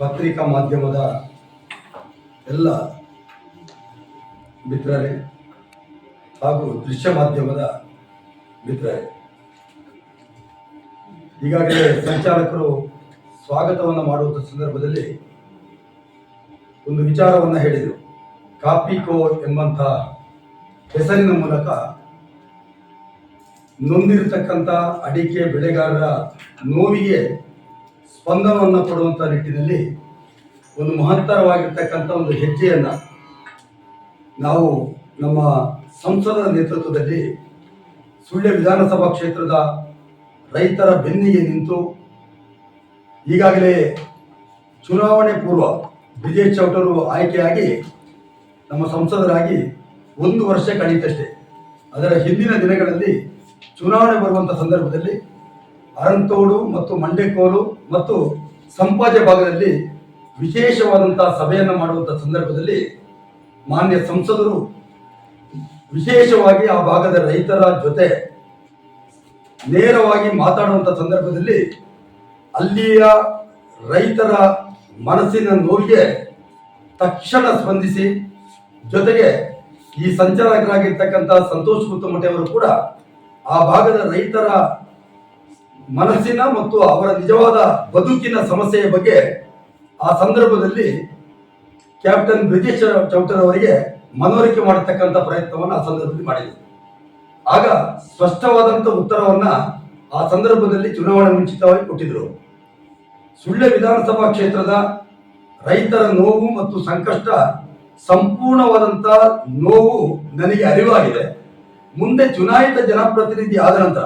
ಪತ್ರಿಕಾ ಮಾಧ್ಯಮದ ಎಲ್ಲ ಮಿತ್ರರೇ ಹಾಗೂ ದೃಶ್ಯ ಮಾಧ್ಯಮದ ಮಿತ್ರರೇ. ಈಗಾಗಲೇ ಸಂಚಾಲಕರು ಸ್ವಾಗತವನ್ನು ಮಾಡುವಂಥ ಸಂದರ್ಭದಲ್ಲಿ ಒಂದು ವಿಚಾರವನ್ನು ಹೇಳಿದರು. ಕಾಪಿಕೋ ಎಂಬಂಥ ಹೆಸರಿನ ಮೂಲಕ ನೊಂದಿರತಕ್ಕಂಥ ಅಡಿಕೆ ಬೆಳೆಗಾರರ ನೋವಿಗೆ ಸ್ಪಂದನವನ್ನು ಕೊಡುವಂಥ ನಿಟ್ಟಿನಲ್ಲಿ ಒಂದು ಮಹತ್ತರವಾಗಿರ್ತಕ್ಕಂಥ ಒಂದು ಹೆಜ್ಜೆಯನ್ನು ನಾವು ನಮ್ಮ ಸಂಸದರ ನೇತೃತ್ವದಲ್ಲಿ ಸುಳ್ಯ ವಿಧಾನಸಭಾ ಕ್ಷೇತ್ರದ ರೈತರ ಬೆನ್ನಿಗೆ ನಿಂತು ಈಗಾಗಲೇ ಚುನಾವಣೆ ಪೂರ್ವ ಬ್ರಿಜೇಶ್ ಚೌಟರು ಆಯ್ಕೆಯಾಗಿ ನಮ್ಮ ಸಂಸದರಾಗಿ ಒಂದು ವರ್ಷ ಕಳೆಯುತ್ತಷ್ಟೇ ಅದರ ಹಿಂದಿನ ದಿನಗಳಲ್ಲಿ ಚುನಾವಣೆ ಬರುವಂಥ ಸಂದರ್ಭದಲ್ಲಿ ಅರಂತೋಡು ಮತ್ತು ಮಂಡೆಕೋಲು ಮತ್ತು ಸಂಪಾಜೆ ಭಾಗದಲ್ಲಿ ವಿಶೇಷವಾದಂತಹ ಸಭೆಯನ್ನು ಮಾಡುವಂಥ ಸಂದರ್ಭದಲ್ಲಿ ಮಾನ್ಯ ಸಂಸದರು ವಿಶೇಷವಾಗಿ ಆ ಭಾಗದ ರೈತರ ಜೊತೆ ನೇರವಾಗಿ ಮಾತಾಡುವಂಥ ಸಂದರ್ಭದಲ್ಲಿ ಅಲ್ಲಿಯ ರೈತರ ಮನಸ್ಸಿನ ನೋವಿಗೆ ತಕ್ಷಣ ಸ್ಪಂದಿಸಿ ಜೊತೆಗೆ ಈ ಸಂಚಾಲಕರಾಗಿರ್ತಕ್ಕಂಥ ಸಂತೋಷ್ ಕುತ್ತಮಟ್ಟೆ ಅವರು ಕೂಡ ಆ ಭಾಗದ ರೈತರ ಮನಸ್ಸಿನ ಮತ್ತು ಅವರ ನಿಜವಾದ ಬದುಕಿನ ಸಮಸ್ಯೆಯ ಬಗ್ಗೆ ಆ ಸಂದರ್ಭದಲ್ಲಿ ಕ್ಯಾಪ್ಟನ್ ಬ್ರಿಜೇಶ್ ಚೌಟರ್ ಅವರಿಗೆ ಮನವರಿಕೆ ಮಾಡತಕ್ಕಂಥ ಪ್ರಯತ್ನವನ್ನು ಆ ಸಂದರ್ಭದಲ್ಲಿ ಮಾಡಿದರು ಆಗ ಸ್ಪಷ್ಟವಾದಂಥ ಉತ್ತರವನ್ನ ಆ ಸಂದರ್ಭದಲ್ಲಿ ಚುನಾವಣೆ ಮುಂಚಿತವಾಗಿ ಕೊಟ್ಟಿದ್ರು. ಸುಳ್ಯ ವಿಧಾನಸಭಾ ಕ್ಷೇತ್ರದ ರೈತರ ನೋವು ಮತ್ತು ಸಂಕಷ್ಟ ಸಂಪೂರ್ಣವಾದಂಥ ನೋವು ನನಗೆ ಅರಿವಾಗಿದೆ. ಮುಂದೆ ಚುನಾಯಿತ ಜನಪ್ರತಿನಿಧಿ ಆದ ನಂತರ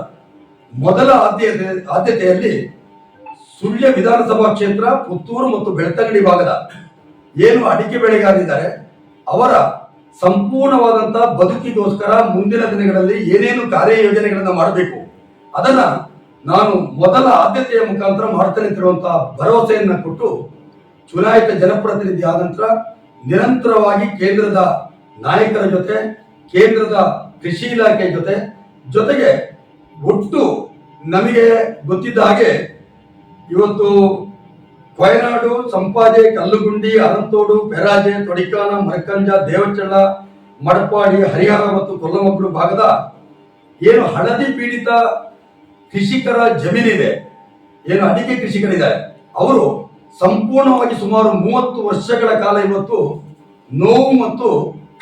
ಮೊದಲ ಆದ್ಯತೆ, ಆದ್ಯತೆಯಲ್ಲಿ ಸುಳ್ಯ ವಿಧಾನಸಭಾ ಕ್ಷೇತ್ರ, ಪುತ್ತೂರು ಮತ್ತು ಬೆಳ್ತಂಗಡಿ ಭಾಗದ ಏನು ಅಡಿಕೆ ಬೆಳೆಗಾರಿದ್ದಾರೆ ಅವರ ಸಂಪೂರ್ಣವಾದಂತಹ ಬದುಕಿಗೋಸ್ಕರ ಮುಂದಿನ ದಿನಗಳಲ್ಲಿ ಏನೇನು ಕಾರ್ಯಯೋಜನೆಗಳನ್ನು ಮಾಡಬೇಕು, ಅದನ್ನ ನಾನು ಮೊದಲ ಆದ್ಯತೆಯ ಮುಖಾಂತರ ಮಾಡ್ತೇನೆ ಅಂತಿರುವಂತಹ ಭರವಸೆಯನ್ನು ಕೊಟ್ಟು ಚುನಾಯಿತ ಜನಪ್ರತಿನಿಧಿ ಆದ ನಂತರ ನಿರಂತರವಾಗಿ ಕೇಂದ್ರದ ನಾಯಕರ ಜೊತೆ, ಕೇಂದ್ರದ ಕೃಷಿ ಇಲಾಖೆ ಜೊತೆ, ಜೊತೆಗೆ ಒಟ್ಟು ನಮಗೆ ಗೊತ್ತಿದ್ದ ಹಾಗೆ ಇವತ್ತು ಕೊಯನಾಡು, ಸಂಪಾಜೆ, ಕಲ್ಲುಗುಂಡಿ ಅರಂತೋಡು ಪೆರಾಜೆ, ತೊಡಿಕಾನ, ಮರಕಂಜ, ದೇವಚಳ್ಳ ಮಡಪಾಡಿ ಹರಿಹರ ಮತ್ತು ಕೊಲ್ಲಮಗ್ರು ಭಾಗದ ಏನು ಹಳದಿ ಪೀಡಿತ ಕೃಷಿಕರ ಜಮೀನಿದೆ, ಏನು ಅಡಿಕೆ ಕೃಷಿಕರಿದ್ದಾರೆ, ಅವರು ಸಂಪೂರ್ಣವಾಗಿ ಸುಮಾರು ಮೂವತ್ತು ವರ್ಷಗಳ ಕಾಲ ಇವತ್ತು ನೋವು ಮತ್ತು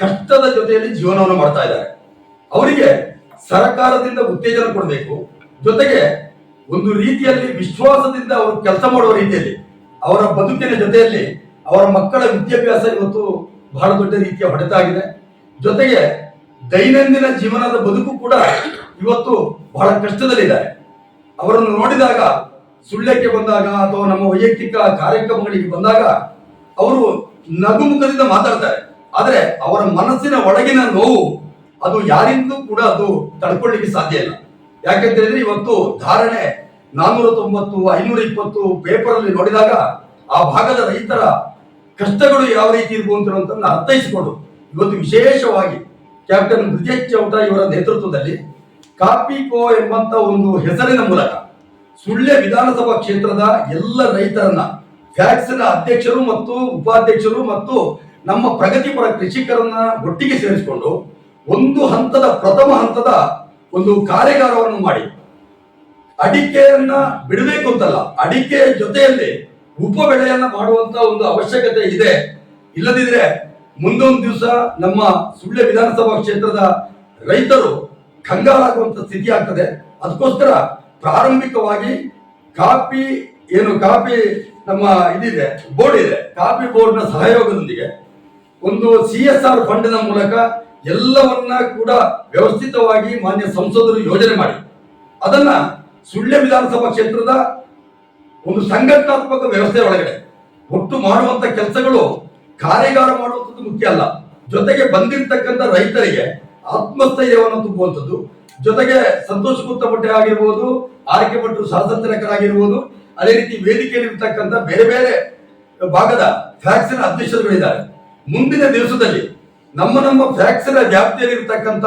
ಕಷ್ಟದ ಜೊತೆಯಲ್ಲಿ ಜೀವನವನ್ನು ಮಾಡ್ತಾ ಇದ್ದಾರೆ. ಅವರಿಗೆ ಸರ್ಕಾರದಿಂದ ಉತ್ತೇಜನ ಕೊಡಬೇಕು. ಜೊತೆಗೆ ಒಂದು ರೀತಿಯಲ್ಲಿ ವಿಶ್ವಾಸದಿಂದ ಅವರು ಕೆಲಸ ಮಾಡುವ ರೀತಿಯಲ್ಲಿ, ಅವರ ಬದುಕಿನ ಜೊತೆಯಲ್ಲಿ ಅವರ ಮಕ್ಕಳ ವಿದ್ಯಾಭ್ಯಾಸ ಇವತ್ತು ಬಹಳ ದೊಡ್ಡ ರೀತಿಯ ಹೊಡೆತ ಆಗಿದೆ. ಜೊತೆಗೆ ದೈನಂದಿನ ಜೀವನದ ಬದುಕು ಕೂಡ ಇವತ್ತು ಬಹಳ ಕಷ್ಟದಲ್ಲಿದ್ದಾರೆ. ಅವರನ್ನು ನೋಡಿದಾಗ ಸುಳ್ಳಕ್ಕೆ ಬಂದಾಗ ಅಥವಾ ನಮ್ಮ ವೈಯಕ್ತಿಕ ಕಾರ್ಯಕ್ರಮಗಳಿಗೆ ಬಂದಾಗ ಅವರು ನಗುಮುಖದಿಂದ ಮಾತಾಡ್ತಾರೆ. ಆದರೆ ಅವರ ಮನಸ್ಸಿನ ಒಳಗಿನ ನೋವು, ಅದು ಯಾರಿಂದಲೂ ಕೂಡ ಅದು ತಡ್ಕೊಳ್ಳಿಕ್ಕೆ ಸಾಧ್ಯ ಇಲ್ಲ. ಯಾಕೆಂತ ಹೇಳಿದ್ರೆ ಇವತ್ತು ಧಾರಣೆ ನಾನ್ನೂರ ತೊಂಬತ್ತು ಐನೂರ ಇಪ್ಪತ್ತು ಪೇಪರ್ ಅಲ್ಲಿ ನೋಡಿದಾಗ ಆ ಭಾಗದ ರೈತರ ಕಷ್ಟಗಳು ಯಾವ ರೀತಿ ಇರ್ಬೋದು ಅರ್ಥೈಸಿಕೊಂಡು ಇವತ್ತು ವಿಶೇಷವಾಗಿ ಕ್ಯಾಪ್ಟನ್ ಬ್ರಿಜೇಶ್ ಚೌಟ ಇವರ ನೇತೃತ್ವದಲ್ಲಿ ಕಾಪಿಕೋ ಎಂಬಂತ ಒಂದು ಹೆಸರಿನ ಮೂಲಕ ಸುಳ್ಯ ವಿಧಾನಸಭಾ ಕ್ಷೇತ್ರದ ಎಲ್ಲ ರೈತರನ್ನ ಫ್ಯಾಕ್ಸ್ನ ಅಧ್ಯಕ್ಷರು ಮತ್ತು ಉಪಾಧ್ಯಕ್ಷರು ಮತ್ತು ನಮ್ಮ ಪ್ರಗತಿಪರ ಕೃಷಿಕರನ್ನ ಒಟ್ಟಿಗೆ ಸೇರಿಸಿಕೊಂಡು ಒಂದು ಹಂತದ ಪ್ರಥಮ ಹಂತದ ಒಂದು ಕಾರ್ಯಾಗಾರವನ್ನು ಮಾಡಿ. ಅಡಿಕೆಯನ್ನ ಬಿಡಬೇಕು ಅಂತಲ್ಲ, ಅಡಿಕೆ ಜೊತೆಯಲ್ಲಿ ಉಪ ಬೆಳೆಯನ್ನ ಮಾಡುವಂತ ಒಂದು ಅವಶ್ಯಕತೆ ಇದೆ. ಇಲ್ಲದಿದ್ರೆ ಮುಂದೊಂದು ದಿವಸ ನಮ್ಮ ಸುಳ್ಳೆ ವಿಧಾನಸಭಾ ಕ್ಷೇತ್ರದ ರೈತರು ಕಂಗಾಲಾಗುವಂತ ಸ್ಥಿತಿ ಆಗ್ತದೆ. ಅದಕ್ಕೋಸ್ಕರ ಪ್ರಾರಂಭಿಕವಾಗಿ ಕಾಪಿ ಏನು ಕಾಪಿ ನಮ್ಮ ಇದಿದೆ, ಬೋರ್ಡ್ ಇದೆ. ಕಾಪಿ ಬೋರ್ಡ್ನ ಸಹಯೋಗದೊಂದಿಗೆ ಒಂದು ಸಿ ಎಸ್ ಆರ್ ಫಂಡ್ನ ಮೂಲಕ ಎಲ್ಲವನ್ನ ಕೂಡ ವ್ಯವಸ್ಥಿತವಾಗಿ ಮಾನ್ಯ ಸಂಸದರು ಯೋಜನೆ ಮಾಡಿ. ಅದನ್ನ ಸುಳ್ಯ ವಿಧಾನಸಭಾ ಕ್ಷೇತ್ರದ ಒಂದು ಸಂಘಟನಾತ್ಮಕ ವ್ಯವಸ್ಥೆ ಒಳಗಡೆ ಒಟ್ಟು ಮಾಡುವಂತ ಕೆಲಸಗಳು ಕಾರ್ಯಾಗಾರ ಮಾಡುವಂಥದ್ದು ಮುಖ್ಯ ಅಲ್ಲ. ಜೊತೆಗೆ ಬಂದಿರತಕ್ಕಂಥ ರೈತರಿಗೆ ಆತ್ಮಸ್ಥೈರ್ಯವನ್ನು ತುಂಬುವಂಥದ್ದು, ಜೊತೆಗೆ ಸಂತೋಷ್ ಕುತ್ತಪಟ್ಟೆ ಆಗಿರ್ಬೋದು ಆರ್ ಶಾಸಕರಾಗಿರ್ಬೋದು ಅದೇ ರೀತಿ ವೇದಿಕೆಯಲ್ಲಿರ್ತಕ್ಕಂಥ ಬೇರೆ ಬೇರೆ ಭಾಗದ ಫ್ಯಾಕ್ಸಿನ ಅಧ್ಯಕ್ಷರುಗಳಿದ್ದಾರೆ. ಮುಂದಿನ ದಿವಸದಲ್ಲಿ ನಮ್ಮ ನಮ್ಮ ಫ್ಯಾಕ್ಸಿನ ವ್ಯಾಪ್ತಿಯಲ್ಲಿರ್ತಕ್ಕಂಥ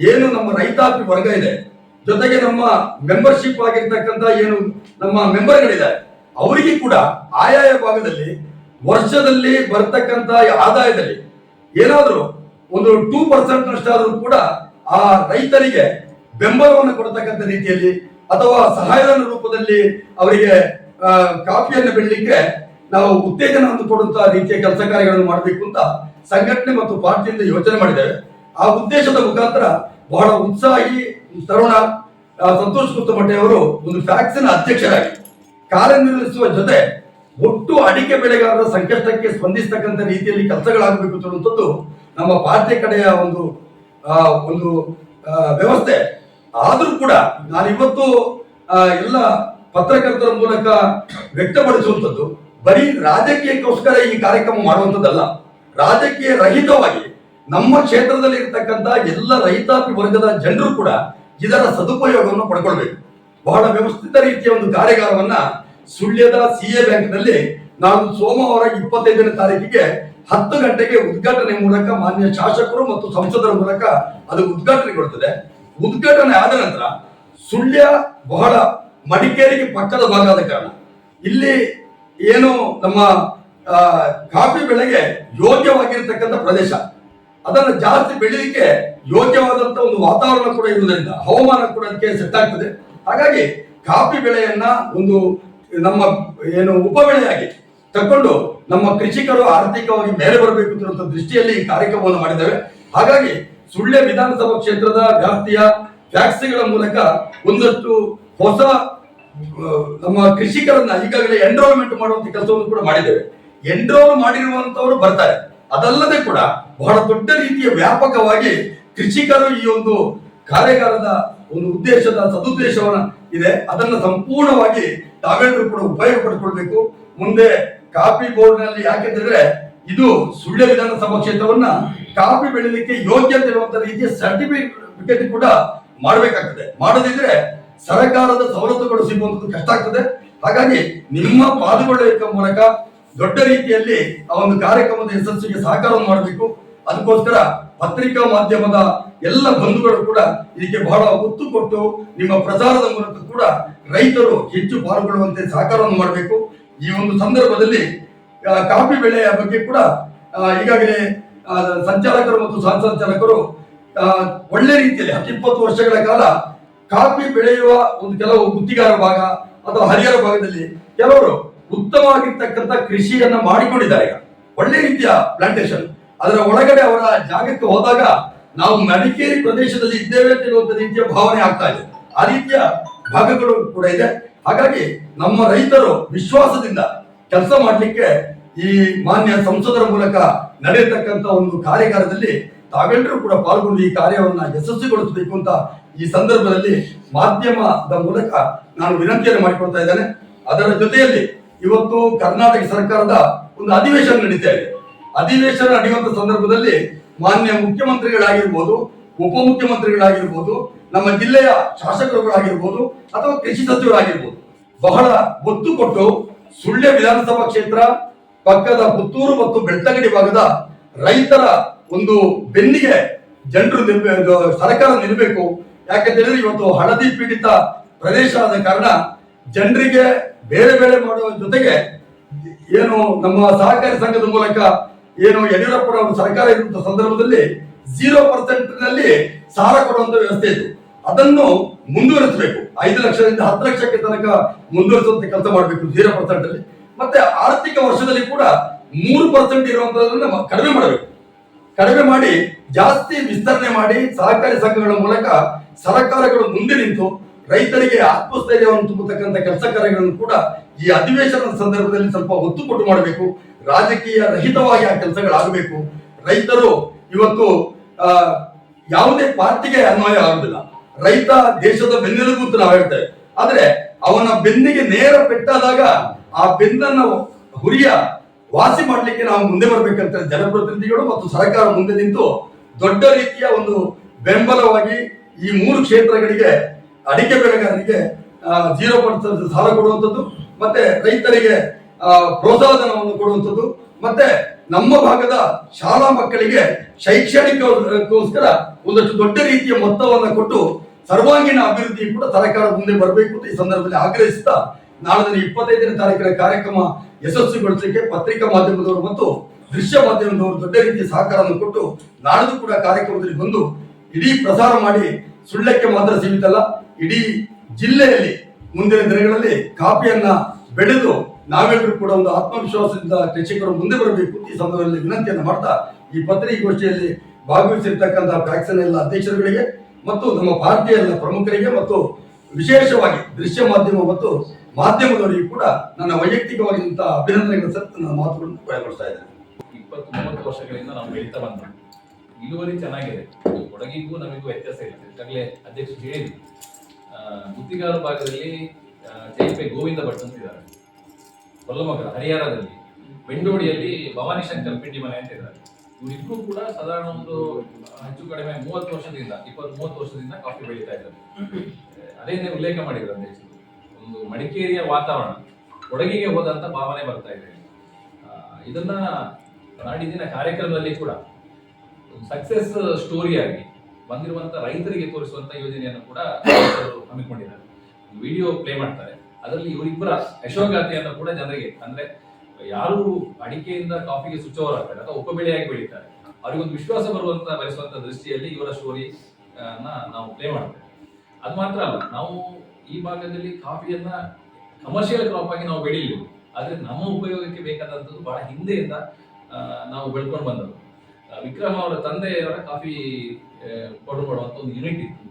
ಏನು ನಮ್ಮ ರೈತಾಪಿ ವರ್ಗ ಇದೆ, ಜೊತೆಗೆ ನಮ್ಮ ಮೆಂಬರ್ಶಿಪ್ ಆಗಿರ್ತಕ್ಕಂಥ ಏನು ನಮ್ಮ ಮೆಂಬರ್ಗಳಿದೆ ಅವರಿಗೆ ಕೂಡ ಆಯಾಯ ಭಾಗದಲ್ಲಿ ವರ್ಷದಲ್ಲಿ ಬರ್ತಕ್ಕಂತ ಆದಾಯದಲ್ಲಿ ಏನಾದರೂ ಒಂದು ಟೂ ಪರ್ಸೆಂಟ್ ನಷ್ಟಾದರೂ ಕೂಡ ಆ ರೈತರಿಗೆ ಬೆಂಬಲವನ್ನು ಕೊಡತಕ್ಕಂಥ ರೀತಿಯಲ್ಲಿ ಅಥವಾ ಸಹಾಯದ ರೂಪದಲ್ಲಿ ಅವರಿಗೆ ಕಾಫಿಯನ್ನು ಬೆಳಲಿಕ್ಕೆ ನಾವು ಉತ್ತೇಜನವನ್ನು ಕೊಡುವಂತಹ ರೀತಿಯ ಕೆಲಸ ಕಾರ್ಯಗಳನ್ನು ಮಾಡಬೇಕು ಅಂತ ಸಂಘಟನೆ ಮತ್ತು ಪಾರ್ಟಿಯಿಂದ ಯೋಚನೆ ಮಾಡಿದ್ದೇವೆ. ಆ ಉದ್ದೇಶದ ಮುಖಾಂತರ ಬಹಳ ಉತ್ಸಾಹಿ ತರುಣ ಸಂತೋಷ್ ಕುತ್ತಮಟ್ಟೆ ಅವರು ಒಂದು ಫ್ಯಾಕ್ಸಿನ ಅಧ್ಯಕ್ಷರಾಗಿ ಕಾರ್ಯನಿರ್ವಹಿಸುವ ಜೊತೆ ಒಟ್ಟು ಅಡಿಕೆ ಬೆಳೆಗಾರರ ಸಂಕಷ್ಟಕ್ಕೆ ಸ್ಪಂದಿಸತಕ್ಕಂಥ ರೀತಿಯಲ್ಲಿ ಕೆಲಸಗಳಾಗಬೇಕು ಅನ್ನುವಂಥದ್ದು ನಮ್ಮ ಪಾರ್ಟಿ ಕಡೆಯ ಒಂದು ಒಂದು ವ್ಯವಸ್ಥೆ. ಆದರೂ ಕೂಡ ನಾನು ಇವತ್ತು ಎಲ್ಲ ಪತ್ರಕರ್ತರ ಮೂಲಕ ವ್ಯಕ್ತಪಡಿಸುವಂಥದ್ದು, ಬರೀ ರಾಜಕೀಯಕ್ಕೋಸ್ಕರ ಈ ಕಾರ್ಯಕ್ರಮ ಮಾಡುವಂಥದ್ದಲ್ಲ. ರಾಜಕೀಯ ರಹಿತವಾಗಿ ನಮ್ಮ ಕ್ಷೇತ್ರದಲ್ಲಿ ಇರ್ತಕ್ಕಂಥ ಎಲ್ಲ ರೈತಾಪಿ ವರ್ಗದ ಜನರು ಕೂಡ ಇದರ ಸದುಪಯೋಗವನ್ನು ಪಡ್ಕೊಳ್ಬೇಕು. ಬಹಳ ವ್ಯವಸ್ಥಿತ ರೀತಿಯ ಒಂದು ಕಾರ್ಯಾಗಾರವನ್ನ ಸುಳ್ಯದ ಸಿ ಎ ಬ್ಯಾಂಕ್ನಲ್ಲಿ ನಾನು ಸೋಮವಾರ ಇಪ್ಪತ್ತೈದನೇ ತಾರೀಕಿಗೆ ಹತ್ತು ಗಂಟೆಗೆ ಉದ್ಘಾಟನೆ ಮೂಲಕ ಮಾನ್ಯ ಶಾಸಕರು ಮತ್ತು ಸಂಸದರ ಮೂಲಕ ಅದು ಉದ್ಘಾಟನೆಗೊಳ್ಳುತ್ತದೆ ಉದ್ಘಾಟನೆ ಆದ ನಂತರ ಸುಳ್ಯ ಬಹಳ ಮಡಿಕೇರಿಗೆ ಪಕ್ಕದ ಭಾಗ ಆದ ಕಾರಣ. ಇಲ್ಲಿ ಏನು ನಮ್ಮ ಕಾಫಿ ಬೆಳೆಗೆ ಯೋಗ್ಯವಾಗಿರ್ತಕ್ಕಂಥ ಪ್ರದೇಶ. ಅದನ್ನು ಜಾಸ್ತಿ ಬೆಳೀಲಿಕ್ಕೆ ಯೋಗ್ಯವಾದಂಥ ಒಂದು ವಾತಾವರಣ ಕೂಡ ಇರುವುದರಿಂದ ಹವಾಮಾನ ಕೂಡ ಅದಕ್ಕೆ ಸೆಟ್ ಆಗ್ತದೆ. ಹಾಗಾಗಿ ಕಾಫಿ ಬೆಳೆಯನ್ನ ಒಂದು ನಮ್ಮ ಏನು ಉಪಬೆಳೆಯಾಗಿ ತಕೊಂಡು ನಮ್ಮ ಕೃಷಿಕರು ಆರ್ಥಿಕವಾಗಿ ಮೇಲೆ ಬರಬೇಕು ಅಂತ ದೃಷ್ಟಿಯಲ್ಲಿ ಈ ಕಾರ್ಯಕ್ರಮವನ್ನು ಮಾಡಿದ್ದೇವೆ ಹಾಗಾಗಿ ಸುಳ್ಳೆ ವಿಧಾನಸಭಾ ಕ್ಷೇತ್ರದ ವ್ಯಾಪ್ತಿಯ ಟ್ಯಾಕ್ಸಿಗಳ ಮೂಲಕ ಒಂದಷ್ಟು ಹೊಸ ನಮ್ಮ ಕೃಷಿಕರನ್ನ ಈಗಾಗಲೇ ಎನ್ರೋಲ್ಮೆಂಟ್ ಮಾಡುವಂತ ಕೆಲಸವನ್ನು ಕೂಡ ಮಾಡಿದ್ದೇವೆ. ಎನ್ರೋಲ್ ಮಾಡಿರುವಂತವರು ಬರ್ತಾರೆ. ಅದಲ್ಲದೆ ಕೂಡ ಬಹಳ ದೊಡ್ಡ ರೀತಿಯ ವ್ಯಾಪಕವಾಗಿ ಕೃಷಿಕರು ಈ ಒಂದು ಕಾರ್ಯಾಗಾರದ ಒಂದು ಉದ್ದೇಶದ ಸದುದ್ದೇಶವನ್ನ ಇದೆ. ಅದನ್ನ ಸಂಪೂರ್ಣವಾಗಿ ತಾವೆಲ್ಲರೂ ಕೂಡ ಉಪಯೋಗ ಪಡ್ಕೊಳ್ಬೇಕು. ಮುಂದೆ ಕಾಫಿ ಬೋರ್ಡ್ನಲ್ಲಿ ಯಾಕೆಂದ್ರೆ ಇದು ಸುಳ್ಯ ವಿಧಾನಸಭಾ ಕ್ಷೇತ್ರವನ್ನ ಕಾಫಿ ಬೆಳಿಲಿಕ್ಕೆ ಯೋಗ್ಯತೆ ಇರುವಂತ ರೀತಿಯ ಸರ್ಟಿಫಿಕೇಟ್ ಕೂಡ ಮಾಡಬೇಕಾಗ್ತದೆ. ಮಾಡದಿದ್ರೆ ಸರ್ಕಾರದ ಸವಲತ್ತುಗಳು ಸಿಗುವಂಥದ್ದು ಕಷ್ಟ ಆಗ್ತದೆ. ಹಾಗಾಗಿ ನಿಮ್ಮ ಪಾಲ್ಗೊಳ್ಳುವಿಕೆ ಮೂಲಕ ದೊಡ್ಡ ರೀತಿಯಲ್ಲಿ ಆ ಒಂದು ಕಾರ್ಯಕ್ರಮದ ಯಶಸ್ಸಿಗೆ ಸಹಕಾರವನ್ನು ಮಾಡಬೇಕು. ಅದಕ್ಕೋಸ್ಕರ ಪತ್ರಿಕಾ ಮಾಧ್ಯಮದ ಎಲ್ಲ ಬಂಧುಗಳು ಕೂಡ ಇದಕ್ಕೆ ಬಹಳ ಒತ್ತು ಕೊಟ್ಟು ನಿಮ್ಮ ಪ್ರಚಾರದ ಮೂಲಕ ಕೂಡ ರೈತರು ಹೆಚ್ಚು ಪಾಲ್ಗೊಳ್ಳುವಂತೆ ಸಹಕಾರವನ್ನು ಮಾಡಬೇಕು. ಈ ಒಂದು ಸಂದರ್ಭದಲ್ಲಿ ಕಾಫಿ ಬೆಳೆಯ ಬಗ್ಗೆ ಕೂಡ ಈಗಾಗಲೇ ಸಂಚಾಲಕರು ಮತ್ತು ಸಹ ಸಂಚಾಲಕರು ಒಳ್ಳೆ ರೀತಿಯಲ್ಲಿ ಹತ್ತು ಇಪ್ಪತ್ತು ವರ್ಷಗಳ ಕಾಲ ಕಾಫಿ ಬೆಳೆಯುವ ಒಂದು ಕೆಲವು ಗುತ್ತಿಗಾರ ಭಾಗ ಅಥವಾ ಹರಿಹರ ಭಾಗದಲ್ಲಿ ಕೆಲವರು ಉತ್ತಮವಾಗಿರ್ತಕ್ಕಂಥ ಕೃಷಿಯನ್ನ ಮಾಡಿಕೊಂಡಿದ್ದಾರೆ. ಈಗ ಒಳ್ಳೆ ರೀತಿಯ ಪ್ಲಾಂಟೇಶನ್ ಅದರ ಒಳಗಡೆ ಅವರ ಜಾಗಕ್ಕೆ ಹೋದಾಗ ನಾವು ಮಡಿಕೇರಿ ಪ್ರದೇಶದಲ್ಲಿ ಇದ್ದೇವೆ ಅಂತ ರೀತಿಯ ಭಾವನೆ ಆಗ್ತಾ ಇದೆ. ಆ ರೀತಿಯ ಭಾಗಗಳು ಕೂಡ ಇದೆ. ಹಾಗಾಗಿ ನಮ್ಮ ರೈತರು ವಿಶ್ವಾಸದಿಂದ ಕೆಲಸ ಮಾಡಲಿಕ್ಕೆ ಈ ಮಾನ್ಯ ಸಂಸದರ ಮೂಲಕ ನಡೆಯತಕ್ಕಂತ ಒಂದು ಕಾರ್ಯಾಗಾರದಲ್ಲಿ ತಾವೆಲ್ಲರೂ ಕೂಡ ಪಾಲ್ಗೊಂಡು ಈ ಕಾರ್ಯವನ್ನ ಯಶಸ್ವಿಗೊಳಿಸಬೇಕು ಅಂತ ಈ ಸಂದರ್ಭದಲ್ಲಿ ಮಾಧ್ಯಮದ ಮೂಲಕ ನಾನು ವಿನಂತಿಯನ್ನು ಮಾಡಿಕೊಳ್ತಾ ಇದ್ದೇನೆ. ಅದರ ಜೊತೆಯಲ್ಲಿ ಇವತ್ತು ಕರ್ನಾಟಕ ಸರ್ಕಾರದ ಒಂದು ಅಧಿವೇಶನ ನಡೀತಾ ಇದೆ. ಅಧಿವೇಶನ ನಡೆಯುವಂತ ಸಂದರ್ಭದಲ್ಲಿ ಮಾನ್ಯ ಮುಖ್ಯಮಂತ್ರಿಗಳಾಗಿರ್ಬೋದು, ಉಪಮುಖ್ಯಮಂತ್ರಿಗಳಾಗಿರ್ಬೋದು, ನಮ್ಮ ಜಿಲ್ಲೆಯ ಶಾಸಕರುಗಳಾಗಿರ್ಬೋದು ಅಥವಾ ಕೃಷಿ ಸಚಿವರಾಗಿರ್ಬೋದು, ಬಹಳ ಒತ್ತು ಕೊಟ್ಟು ಸುಳ್ಯ ವಿಧಾನಸಭಾ ಕ್ಷೇತ್ರ ಪಕ್ಕದ ಪುತ್ತೂರು ಮತ್ತು ಬೆಳ್ತಂಗಡಿ ಭಾಗದ ರೈತರ ಒಂದು ಬೆನ್ನಿಗೆ ಜನರು ಸರ್ಕಾರ ನಿಲ್ಲಬೇಕು ಯಾಕಂತೇಳಿದ್ರೆ ಇವತ್ತು ಹಳದಿ ಪೀಡಿತ ಪ್ರದೇಶ ಆದ ಕಾರಣ ಜನರಿಗೆ ಬೇರೆ ಬೇರೆ ಮಾಡುವ ಜೊತೆಗೆ ಏನು ನಮ್ಮ ಸಹಕಾರಿ ಸಂಘದ ಮೂಲಕ ಏನು ಯಡಿಯೂರಪ್ಪನವರು ಸರ್ಕಾರ ಇರುವಂತ ಸಂದರ್ಭದಲ್ಲಿ ಝೀರೋ ಪರ್ಸೆಂಟ್ನಲ್ಲಿ ಸಾಲ ಕೊಡುವಂತ ವ್ಯವಸ್ಥೆ ಇತ್ತು ಅದನ್ನು ಮುಂದುವರಿಸಬೇಕು. ಐದು ಲಕ್ಷದಿಂದ ಹತ್ತು ಲಕ್ಷಕ್ಕೆ ತನಕ ಮುಂದುವರಿಸುವಂತ ಕೆಲಸ ಮಾಡಬೇಕು ಝೀರೋ ಪರ್ಸೆಂಟ್ ಅಲ್ಲಿ. ಮತ್ತೆ ಆರ್ಥಿಕ ವರ್ಷದಲ್ಲಿ ಕೂಡ ಮೂರು ಪರ್ಸೆಂಟ್ ಇರುವಂತದನ್ನ ಕಡಿಮೆ ಮಾಡಬೇಕು. ಕಡಿಮೆ ಮಾಡಿ ಜಾಸ್ತಿ ವಿಸ್ತರಣೆ ಮಾಡಿ ಸಹಕಾರಿ ಸಂಘಗಳ ಮೂಲಕ ಸರ್ಕಾರಗಳು ಮುಂದೆ ನಿಂತು ರೈತರಿಗೆ ಆತ್ಮಸ್ಥೈರ್ಯವನ್ನು ತುಂಬತಕ್ಕಂಥ ಕೆಲಸ ಕಾರ್ಯಗಳನ್ನು ಕೂಡ ಈ ಅಧಿವೇಶನದ ಸಂದರ್ಭದಲ್ಲಿ ಸ್ವಲ್ಪ ಒತ್ತು ಕೊಟ್ಟು ಮಾಡಬೇಕು. ರಾಜಕೀಯ ರಹಿತವಾಗಿ ಆ ಕೆಲಸಗಳಾಗಬೇಕು. ರೈತರು ಇವತ್ತು ಯಾವುದೇ ಪಾರ್ಟಿಗೆ ಅನ್ವಯ ಆಗುದಿಲ್ಲ. ರೈತ ದೇಶದ ಬೆನ್ನೆಲುಬು ಅಂತ ನಾವು ಹೇಳ್ತೇವೆ. ಆದ್ರೆ ಅವನ ಬೆನ್ನಿಗೆ ನೇರ ಪೆಟ್ಟಾದಾಗ ಆ ಬೆನ್ನನ್ನ ಹುರಿಯ ವಾಸಿ ಮಾಡಲಿಕ್ಕೆ ನಾವು ಮುಂದೆ ಬರಬೇಕಂತ ಜನಪ್ರತಿನಿಧಿಗಳು ಮತ್ತು ಸರ್ಕಾರ ಮುಂದೆ ನಿಂತು ದೊಡ್ಡ ರೀತಿಯ ಒಂದು ಬೆಂಬಲವಾಗಿ ಈ ಮೂರು ಕ್ಷೇತ್ರಗಳಿಗೆ ಅಡಿಕೆ ಬೆಳೆಗಾರರಿಗೆ ಜೀರೋ ಪರ್ಸೆಂಟ್ ಸಾಲ ಕೊಡುವಂಥದ್ದು, ಮತ್ತೆ ರೈತರಿಗೆ ಪ್ರೋತ್ಸಾಹ ಪ್ರೋತ್ಸಾಹಧನವನ್ನು ಕೊಡುವಂಥದ್ದು, ಮತ್ತೆ ನಮ್ಮ ಭಾಗದ ಶಾಲಾ ಮಕ್ಕಳಿಗೆ ಶೈಕ್ಷಣಿಕಕ್ಕೋಸ್ಕರ ಒಂದಷ್ಟು ದೊಡ್ಡ ರೀತಿಯ ಮೊತ್ತವನ್ನು ಕೊಟ್ಟು ಸರ್ವಾಂಗೀಣ ಅಭಿವೃದ್ಧಿ ಕೂಡ ಸರ್ಕಾರ ಮುಂದೆ ಬರಬೇಕು ಅಂತ ಈ ಸಂದರ್ಭದಲ್ಲಿ ಆಗ್ರಹಿಸ್ತಾ ನಾಳೆ ಇಪ್ಪತ್ತೈದನೇ ತಾರೀಕಿನ ಕಾರ್ಯಕ್ರಮ ಯಶಸ್ವಿಗೊಳಿಸಲಿಕ್ಕೆ ಪತ್ರಿಕಾ ಮಾಧ್ಯಮದವರು ಮತ್ತು ದೃಶ್ಯ ಮಾಧ್ಯಮದವರು ದೊಡ್ಡ ರೀತಿಯ ಸಹಕಾರವನ್ನು ಕೊಟ್ಟು, ನಾಳೆದು ಕೂಡ ಕಾರ್ಯಕ್ರಮದಲ್ಲಿ ಬಂದು ಇಡೀ ಪ್ರಸಾರ ಮಾಡಿ, ಸುಳ್ಳಕ್ಕೆ ಮಾತ್ರ ಸೀಮಿತ ಅಲ್ಲ ಇಡೀ ಜಿಲ್ಲೆಯಲ್ಲಿ ಮುಂದಿನ ದಿನಗಳಲ್ಲಿ ಕಾಫಿಯನ್ನ ಬೆಳೆದು ನಾವೆಲ್ಲರೂ ಕೂಡ ಒಂದು ಆತ್ಮವಿಶ್ವಾಸದಿಂದ ಕೃಷಿಕರು ಮುಂದೆ ಬರಬೇಕು ಈ ಸಂದರ್ಭದಲ್ಲಿ ವಿನಂತಿಯನ್ನು ಮಾಡ್ತಾ ಈ ಪತ್ರಿಕಾಗೋಷ್ಠಿಯಲ್ಲಿ ಭಾಗವಹಿಸಿರ್ತಕ್ಕಂಥ ಪ್ಯಾಕ್ಸನ್ ಎಲ್ಲ ಅಧ್ಯಕ್ಷರುಗಳಿಗೆ ಮತ್ತು ನಮ್ಮ ಭಾರತೀಯ ಎಲ್ಲ ಪ್ರಮುಖರಿಗೆ ಮತ್ತು ವಿಶೇಷವಾಗಿ ದೃಶ್ಯ ಮಾಧ್ಯಮ ಮತ್ತು ಮಾಧ್ಯಮದವರಿಗೆ ಕೂಡ ನನ್ನ ವೈಯಕ್ತಿಕವಾಗಿಂತ ಅಭಿನಂದನೆಗಳ ಸತ್ತು ನನ್ನ ಮಾತುಗಳನ್ನು ಕೊನೆಗೊಳಿಸ್ತಾ ಇದ್ದೇನೆ. ಇಪ್ಪತ್ತು ಮೂವತ್ತು ವರ್ಷಗಳಿಂದ ನಾವು ಬೆಳೀತಾ ಬಂದ ಇಳುವರಿ ಚೆನ್ನಾಗಿದೆ. ಕೊಡಗಿಗೂ ನಮಗೂ ವ್ಯತ್ಯಾಸ ಇಲ್ಲ ಈಗಾಗಲೇ ಅಧ್ಯಕ್ಷರು ಆ, ಗುತ್ತಿಗಾರ ಭಾಗದಲ್ಲಿ ಜೈಪೆ ಗೋವಿಂದ ಭಟ್ ಅಂತಿದ್ದಾರೆ ಕೊಲ್ಲಮಗ ಹರಿಹರದಲ್ಲಿ. ಬೆಂಡೋಡಿಯಲ್ಲಿ ಭವಾನಿ ಶಂಕರ್ ಪಿಂಡಿ ಮನೆ ಅಂತ ಇದ್ದಾರೆ. ಇವರಿಬ್ರು ಕೂಡ ಸಾಧಾರಣ ಒಂದು ಹೆಚ್ಚು ಕಡಿಮೆ ಮೂವತ್ತು ವರ್ಷದಿಂದ ಇಪ್ಪತ್ತು ಮೂವತ್ತು ವರ್ಷದಿಂದ ಕಾಫಿ ಬೆಳೀತಾ ಇದ್ದಾರೆ. ಅದೇನೇ ಉಲ್ಲೇಖ ಅಧ್ಯಕ್ಷರು ಒಂದು ಮಡಿಕೇರಿಯ ವಾತಾವರಣ ಕೊಡಗಿಗೆ ಹೋದಂತ ಭಾವನೆ ಬರ್ತಾ ಇದೆ. ಇದನ್ನ ನಾಡಿದ್ದಿನ ಕಾರ್ಯಕ್ರಮದಲ್ಲಿ ಕೂಡ ಸಕ್ಸೆಸ್ ಸ್ಟೋರಿಯಾಗಿ ಬಂದಿರುವಂತ ರೈತರಿಗೆ ತೋರಿಸುವಂತ ಯೋಜನೆಯನ್ನು ಕೂಡ ಹಮ್ಮಿಕೊಂಡಿದ್ದಾರೆ. ವಿಡಿಯೋ ಪ್ಲೇ ಮಾಡ್ತಾರೆ. ಅದರಲ್ಲಿ ಇವರಿಬ್ಬರ ಯಶೋಗಾಥೆಯನ್ನು ಕೂಡ ಜನರಿಗೆ, ಅಂದ್ರೆ ಯಾರು ಅಡಿಕೆಯಿಂದ ಕಾಫಿಗೆ ಸುಚ್ಚವರಾಗ್ತಾರೆ ಅಥವಾ ಉಪಬೆಳೆಯಾಗಿ ಬೆಳೀತಾರೆ, ಅವರಿಗೊಂದು ವಿಶ್ವಾಸ ಬರುವಂತ, ಬಯಸುವಂತ ದೃಷ್ಟಿಯಲ್ಲಿ ಇವರ ಸ್ಟೋರಿ ನಾವು ಪ್ಲೇ ಮಾಡ್ತೇವೆ. ಅದು ಮಾತ್ರ ಅಲ್ಲ, ನಾವು ಈ ಭಾಗದಲ್ಲಿ ಕಾಫಿಯನ್ನ ಕಮರ್ಷಿಯಲ್ ಕ್ರಾಪ್ ಆಗಿ ನಾವು ಬೆಳೀಲಿ ಆದ್ರೆ ನಮ್ಮ ಉಪಯೋಗಕ್ಕೆ ಬೇಕಾದಂಥದ್ದು ಬಹಳ ಹಿಂದೆಯಿಂದ ನಾವು ಬೆಳ್ಕೊಂಡು ಬಂದದ್ದು. ವಿಕ್ರಮ್ ಅವರ ತಂದೆಯವರ ಕಾಫಿ ಪೌಡರ್ ಮಾಡುವಂತ ಒಂದು ಯೂನಿಟ್ ಇತ್ತು.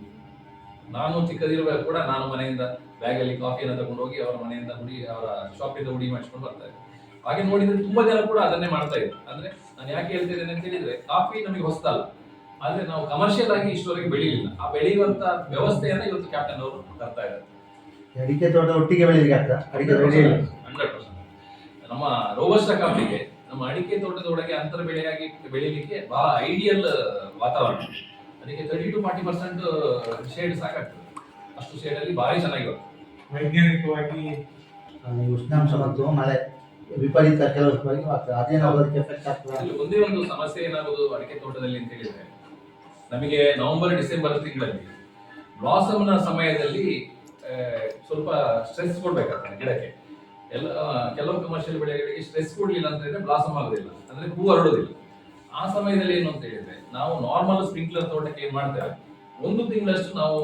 ನಾನು ಚಿಕ್ಕದಿರುವಾಗ ಕೂಡ ನಾನು ಮನೆಯಿಂದ ಬ್ಯಾಗಲ್ಲಿ ಕಾಫಿಯನ್ನು ತಗೊಂಡು ಹೋಗಿ ಅವರ ಮನೆಯಿಂದ ಹುಡಿ ಅವರ ಶಾಪಿಂದ ಹುಡಿ ಮಾಡಿಸ್ಕೊಂಡು ಬರ್ತಾ ಇದ್ದೆ. ಹಾಗೆ ನೋಡಿದ್ರೆ ತುಂಬಾ ಜನ ಕೂಡ ಅದನ್ನೇ ಮಾಡ್ತಾ ಇದ್ದೆ ಅಂದ್ರೆ ನಾನು ಯಾಕೆ ಹೇಳ್ತಿದ್ದೇನೆ ಅಂತ ಹೇಳಿದ್ರೆ ಕಾಫಿ ನಮಗೆ ಹೊಸದಲ್ಲ. ಆದ್ರೆ ನಾವು ಕಮರ್ಷಿಯಲ್ ಆಗಿ ಇಷ್ಟವರೆಗೆ ಬೆಳೆಯಲಿಲ್ಲ ಆ ಬೆಳೆಯುವಂತ ವ್ಯವಸ್ಥೆಯನ್ನ ಇವತ್ತು ಕ್ಯಾಪ್ಟನ್ ಅವರು ತರ್ತಾ ಇದ್ದಾರೆ. ಅಡಿಕೆ ತೋಟ ಒಟ್ಟಿಗೆ ಅಡಿಕೆ. ಹಂಡ್ರೆಡ್ ಪರ್ಸೆಂಟ್ ನಮ್ಮ ರೋಬಸ್ಟ ಕಾಫಿಗೆ ನಮ್ಮ ಅಡಿಕೆ ತೋಟದೊಳಗೆ ಅಂತರ ಬೆಳೆಯಾಗಿ ಬೆಳೀಲಿಕ್ಕೆ ಬಹಳ ಐಡಿಯಲ್ ವಾತಾವರಣ. ಅದಕ್ಕೆ thirty to forty percent shade ಸಾಕಾಗ್ತದೆ. ಅಷ್ಟು ಶೇಡ್ ಅಲ್ಲಿ ಭಾರಿ ಚೆನ್ನಾಗಿ ಬರ್ತದೆ ವೈಜ್ಞಾನಿಕವಾಗಿ ಉಷ್ಣಾಂಶ ಮತ್ತು ಮಳೆ ವಿಪರೀತ ಕೆಲವು ಬಾರಿ ಆಗ್ತದೆ. ಅದೇನಾದ್ರು ಅದಕ್ಕೆ ಎಫೆಕ್ಟ್ ಆಗ್ತದೆ? ಇಲ್ಲಿ ಒಂದೇ ಒಂದು ಸಮಸ್ಯೆ ಏನಾಗುವುದು ಅಡಿಕೆ ತೋಟದಲ್ಲಿ ಅಂತ ಹೇಳಿದ್ರೆ ನಮಗೆ ನವೆಂಬರ್ ಡಿಸೆಂಬರ್ ತಿಂಗಳಲ್ಲಿ ಬ್ಲಾಸಮ್ನ ಸಮಯದಲ್ಲಿ ಆ, ಸ್ವಲ್ಪ ಸ್ಟ್ರೆಸ್ ಕೊಡ್ಬೇಕಾಗ್ತದೆ ಗಿಡಕ್ಕೆ. ಎಲ್ಲ ಕೆಲವು ಕಮರ್ಷಿಯಲ್ ಬೆಳೆಗಳಿಗೆ ಸ್ಟ್ರೆಸ್ ಕೊಡ್ಲಿಲ್ಲ ಅಂತ ಹೇಳಿದ್ರೆ ಬ್ಲಾಸಮ್ ಆಗೋದಿಲ್ಲ. ಅಂದ್ರೆ ಹೂ ಹರಡೋದಿಲ್ಲ ಆ ಸಮಯದಲ್ಲಿ ಏನು ಅಂತ ಹೇಳಿದ್ರೆ, ನಾವು ನಾರ್ಮಲ್ ಸ್ಪ್ರಿಂಕ್ಲರ್ ತೋಟಕ್ಕೆ ಏನ್ ಮಾಡ್ತೇವೆ? ಒಂದು ತಿಂಗಳಷ್ಟು ನಾವು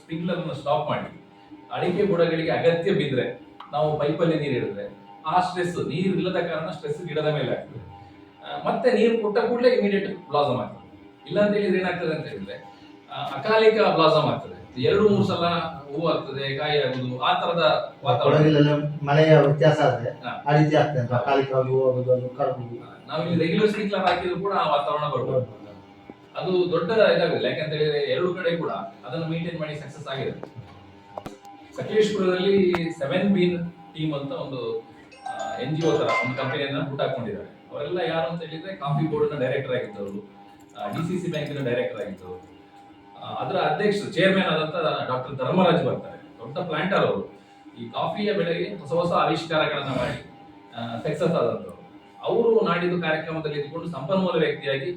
ಸ್ಪ್ರಿಂಕ್ಲರ್ ಸ್ಟಾಪ್ ಮಾಡಿ. ಅಡಿಕೆ ಬುಡಗಳಿಗೆ ಅಗತ್ಯ ಬಿದ್ರೆ ನಾವು ಪೈಪಲ್ಲಿ ನೀರು ಹಿಡಿದ್ರೆ ಆ ಸ್ಟ್ರೆಸ್ ನೀರು ಇಲ್ಲದ ಕಾರಣ ಸ್ಟ್ರೆಸ್ ಗಿಡದ ಮೇಲೆ ಆಗ್ತದೆ. ಮತ್ತೆ ನೀರು ಕೊಟ್ಟ ಕೂಡಲೇ ಇಮಿಡಿಯೇಟ್ ಬ್ಲಾಸಮ್ ಆಗ್ತದೆ. ಇಲ್ಲ ಅಂತ ಹೇಳಿದ್ರೆ ಏನಾಗ್ತದೆ ಅಂತ ಹೇಳಿದ್ರೆ ಅಕಾಲಿಕ ಬ್ಲಾಸಮ್ ಆಗ್ತದೆ. ಎರಡು, ಮೂರು ಸಲ ಹೂ ಆಗ್ತದೆ ಕಾಯಿ ಆಗುದು ಆ ತರದ ವಾತಾವರಣ ಕೊಡಗಿಲೆಲ್ಲ ಮಳೆಯ ವ್ಯತ್ಯಾಸ ಆದ್ರೆ ಆ ರೀತಿ ಆಗ್ತದೆ ಕಾಲಿಕವಾಗಿ ಹೂ ಆಗುದು ಅದು ಕರಗುದು ಇಲ್ಲಿ ರೆಗ್ಯುಲರ್ ಸ್ಪ್ರಿಂಕ್ಲರ್ ಹಾಕಿದ್ರು ಕೂಡ ಆ ವಾತಾವರಣ ಬರ್ಬೋದು ಅದು ದೊಡ್ಡ ಇದಾಗಿಲ್ಲ ಯಾಕಂತ ಹೇಳಿದ್ರೆ ಎರಡು ಕಡೆ ಕೂಡ ಅದನ್ನು ಮೇಂಟೈನ್ ಮಾಡಿ ಸಕ್ಸಸ್ ಆಗಿದೆ ಸಕಲೇಶ್ಪುರದಲ್ಲಿ ಸೆವೆನ್ ಬೀನ್ ಟೀಮ್ ಅಂತ ಒಂದು ಎನ್ ಜಿ ಒ ತರ ಒಂದು ಕಂಪನಿಯನ್ನ ಹುಟ್ಟು ಹಾಕೊಂಡಿದ್ದಾರೆ ಅವರೆಲ್ಲ ಯಾರು ಅಂತ ಹೇಳಿದ್ರೆ ಕಾಫಿ ಬೋರ್ಡ್ನ ಡೈರೆಕ್ಟರ್ ಆಗಿದ್ದವರು ಡಿ ಸಿ ಸಿ ಬ್ಯಾಂಕಿನ ಡೈರೆಕ್ಟರ್ ಆಗಿದ್ದವರು. ಅದರ ಅಧ್ಯಕ್ಷರು ಚೇರ್ಮನ್ ಆದಂತ ಡಾಕ್ಟರ್ ಧರ್ಮರಾಜ್ ಬರ್ತಾರೆ. ದೊಡ್ಡ ಪ್ಲಾಂಟರ್ ಅವರು. ಈ ಕಾಫಿಯ ಬೆಳೆಗೆ ಹೊಸ ಹೊಸ ಆವಿಷ್ಕಾರಗಳನ್ನು ಮಾಡಿ ಸಕ್ಸಸ್ ಆದಂಥವ್ರು ಅವರು. ನಾಡಿದ್ದು ಕಾರ್ಯಕ್ರಮದಲ್ಲಿ ಇದ್ಕೊಂಡು ಸಂಪನ್ಮೂಲ ವ್ಯಕ್ತಿಯಾಗಿ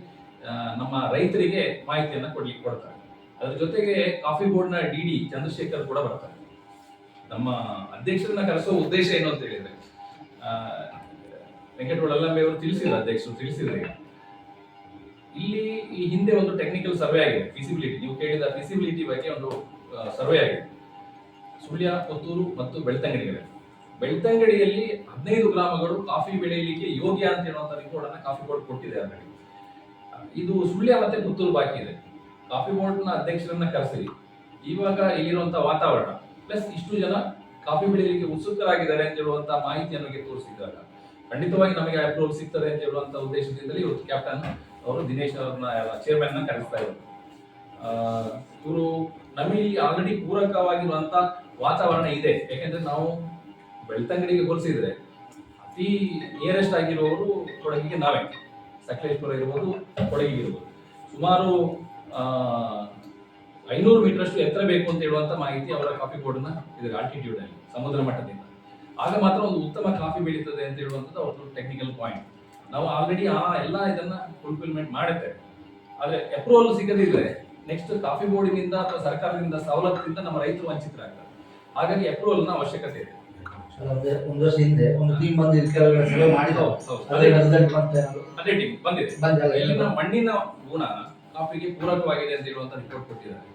ನಮ್ಮ ರೈತರಿಗೆ ಮಾಹಿತಿಯನ್ನು ಕೊಡ್ಲಿಕ್ಕೆ ಕೊಡ್ತಾರೆ. ಅದ್ರ ಜೊತೆಗೆ ಕಾಫಿ ಬೋರ್ಡ್ನ ಡಿ ಡಿ ಚಂದ್ರಶೇಖರ್ ಕೂಡ ಬರ್ತಾರೆ. ನಮ್ಮ ಅಧ್ಯಕ್ಷರನ್ನ ಕರೆಸೋ ಉದ್ದೇಶ ಏನು ಅಂತ ಹೇಳಿದ್ರೆ ವೆಂಕಟಗೌಡ ಅಲ್ಲಂಬೆ ಅವರು ತಿಳಿಸಿದ್ರು, ಅಧ್ಯಕ್ಷರು ತಿಳಿಸಿದ್ರೆ. ಇಲ್ಲಿ ಈ ಹಿಂದೆ ಒಂದು ಟೆಕ್ನಿಕಲ್ ಸರ್ವೆ ಆಗಿದೆ ಫಿಸಿಬಿಲಿಟಿ ನೀವು ಕೇಳಿದ ಫಿಸಿಬಿಲಿಟಿ ಬಗ್ಗೆ ಒಂದು ಸರ್ವೆ ಆಗಿದೆ. ಸುಳ್ಯ, ಪುತ್ತೂರು ಮತ್ತು ಬೆಳ್ತಂಗಡಿಗಳಲ್ಲಿ ಬೆಳ್ತಂಗಡಿಯಲ್ಲಿ ಹದಿನೈದು ಗ್ರಾಮಗಳು ಕಾಫಿ ಬೆಳೆಯಲಿಕ್ಕೆ ಯೋಗ್ಯ ಅಂತ ಹೇಳುವಂತ ರಿಪೋರ್ಟ್ ಅನ್ನ ಕಾಫಿ ಬೋರ್ಡ್ ಕೊಟ್ಟಿದೆ ಆಲ್ರೆಡಿ ಇದು ಸುಳ್ಯ ಮತ್ತೆ ಪುತ್ತೂರು ಬಾಕಿ ಇದೆ. ಕಾಫಿ ಬೋರ್ಡ್ನ ಅಧ್ಯಕ್ಷರನ್ನ ಕರೆಸಿ. ಇವಾಗ ಇಲ್ಲಿರುವಂತ ವಾತಾವರಣ ಪ್ಲಸ್ ಇಷ್ಟು ಜನ ಕಾಫಿ ಬೆಳೆಯಲಿಕ್ಕೆ ಉತ್ಸುಕರಾಗಿದ್ದಾರೆ ಅಂತ ಹೇಳುವಂತ ಮಾಹಿತಿ ನಮಗೆ ತೋರಿಸಿದಾಗ ಖಂಡಿತವಾಗಿ ನಮಗೆ ಅಪ್ರೂವಲ್ ಸಿಗ್ತದೆ ಅಂತ ಹೇಳುವಂತ ಉದ್ದೇಶದಿಂದಲೇ ಇವತ್ತು ಕ್ಯಾಪ್ಟನ್ ಅವರು ದಿನೇಶ್ ಅವ್ರನ್ನ ಚೇರ್ಮನ್ ಕರೆಸ್ತಾ ಇದ್ರು. ಇವರು ನಮಗೆ ಆಲ್ರೆಡಿ ಪೂರಕವಾಗಿರುವಂತ ವಾತಾವರಣ ಇದೆ. ಯಾಕೆಂದ್ರೆ ನಾವು ಬೆಳ್ತಂಗಡಿಗೆ ಹೋಲಿಸಿದ್ರೆ ಅತಿ ನಿಯರೆಸ್ಟ್ ಆಗಿರುವವರು ಕೊಡಗಿಗೆ ನಾವೇ. ಸಕಲೇಶ್ಪುರ ಇರ್ಬೋದು, ಕೊಡಗಿಗೆ ಇರ್ಬೋದು. ಸುಮಾರು ಐನೂರು ಮೀಟರ್ ಅಷ್ಟು ಎತ್ತರ ಬೇಕು ಅಂತ ಹೇಳುವಂತ ಮಾಹಿತಿ ಅವರ ಕಾಫಿ ಬೋರ್ಡ್ನ ಇದರ ಆಲ್ಟಿಟ್ಯೂಡ್ ಅಲ್ಲಿ, ಸಮುದ್ರ ಮಟ್ಟದಿಂದ. ಆಗ ಮಾತ್ರ ಒಂದು ಉತ್ತಮ ಕಾಫಿ ಬೆಳೀತದೆ ಅಂತ ಹೇಳುವಂಥದ್ದು ಅವ್ರದ್ದು ಟೆಕ್ನಿಕಲ್ ಪಾಯಿಂಟ್ ನಾವು ಆಲ್ರೆಡಿ ಆ ಎಲ್ಲ ಇದನ್ನ ಫುಲ್ಫಿಲ್ಮೆಂಟ್ ಮಾಡುತ್ತೇವೆ ಆದ್ರೆ ಅಪ್ರೂವಲ್ ಸಿಗದಿದ್ರೆ ನೆಕ್ಸ್ಟ್ ಕಾಫಿ ಬೋರ್ಡಿನಿಂದ ಅಥವಾ ಸರ್ಕಾರದಿಂದ ಸವಲತ್ತಿನಿಂದ ನಮ್ಮ ರೈತರು ವಂಚಿತರಾಗ್ತಾರೆ ಹಾಗಾಗಿ ಅಪ್ರೂವಲ್ನ ಅವಶ್ಯಕತೆ ಇದೆ. ಒಂದು ವರ್ಷ ಹಿಂದೆ ಒಂದು ಟೀಮ್ ಬಂದು ಮಾಡಿದ್ರು. ಹೌದು, ಹೌದು. ಅದೇ ಟೀಮ್ ಬಂದಿದೆ. ಬಂದಲ್ಲ ಮಣ್ಣಿನ ಗುಣ ಕಾಫಿಗೆ ಪೂರಕವಾಗಿದೆ ಅಂತ ಹೇಳುವಂತ ರಿಪೋರ್ಟ್ ಕೊಟ್ಟಿದ್ದಾರೆ.